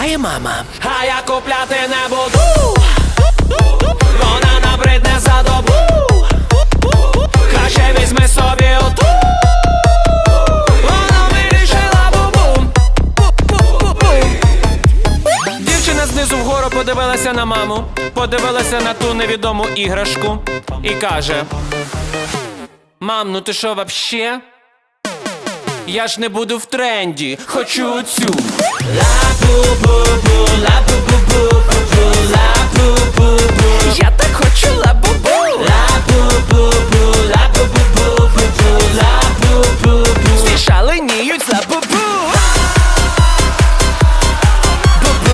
купляє мама. А я купляти не буду Вона набридне за добу Краще візьми собі оту Вона вирішила бу-бум Дівчина знизу вгору подивилася на маму, подивилася на ту невідому іграшку і каже: Мам, ну ти що вообще? Я ж не буду в тренді, хочу цю.